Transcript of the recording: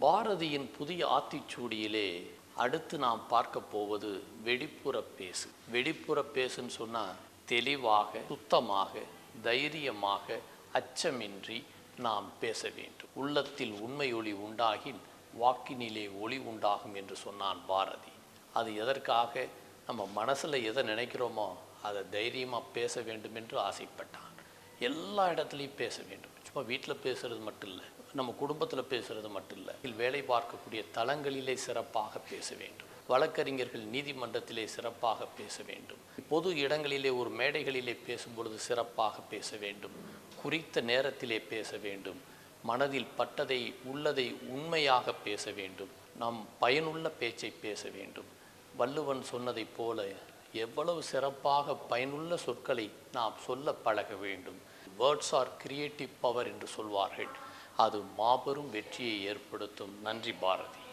பாரதியின் புதிய ஆத்திச்சூடியிலே அடுத்து நாம் பார்க்க போவது வெடிப்புற பேசு. வெடிப்புற பேசுன்னு சொன்னால் தெளிவாக சுத்தமாக தைரியமாக அச்சமின்றி நாம் பேச வேண்டும். உள்ளத்தில் உண்மை ஒளி உண்டாகின் வாக்கினிலே ஒளி உண்டாகும் என்று சொன்னான் பாரதி. அது எதற்காக? நம்ம மனசில் எதை நினைக்கிறோமோ அதை தைரியமாக பேச வேண்டும் என்று ஆசைப்பட்டான். எல்லா இடத்துலையும் பேச வேண்டும். சும்மா வீட்டில் பேசுறது மட்டும் இல்லை நம்ம குடும்பத்தில் பேசுறது மட்டும் இல்லை வேலை பார்க்கக்கூடிய தளங்களிலே சிறப்பாக பேச வேண்டும். வழக்கறிஞர்கள் நீதிமன்றத்திலே சிறப்பாக பேச வேண்டும். பொது இடங்களிலே ஒரு மேடைகளிலே பேசும்பொழுது சிறப்பாக பேச வேண்டும். குறித்த நேரத்திலே பேச வேண்டும். மனதில் பட்டதை உள்ளதை உண்மையாக பேச வேண்டும். நாம் பயனுள்ள பேச்சை பேச வேண்டும். வள்ளுவன் சொன்னதைப் போல எவ்வளவு சிறப்பாக பயனுள்ள சொற்களை நாம் சொல்ல பழக வேண்டும். வேர்ட்ஸ் ஆர் கிரியேட்டிவ் பவர் என்று சொல்வார்கள். அது மாபெரும் வெற்றியை ஏற்படுத்தும். நன்றி பாரதி.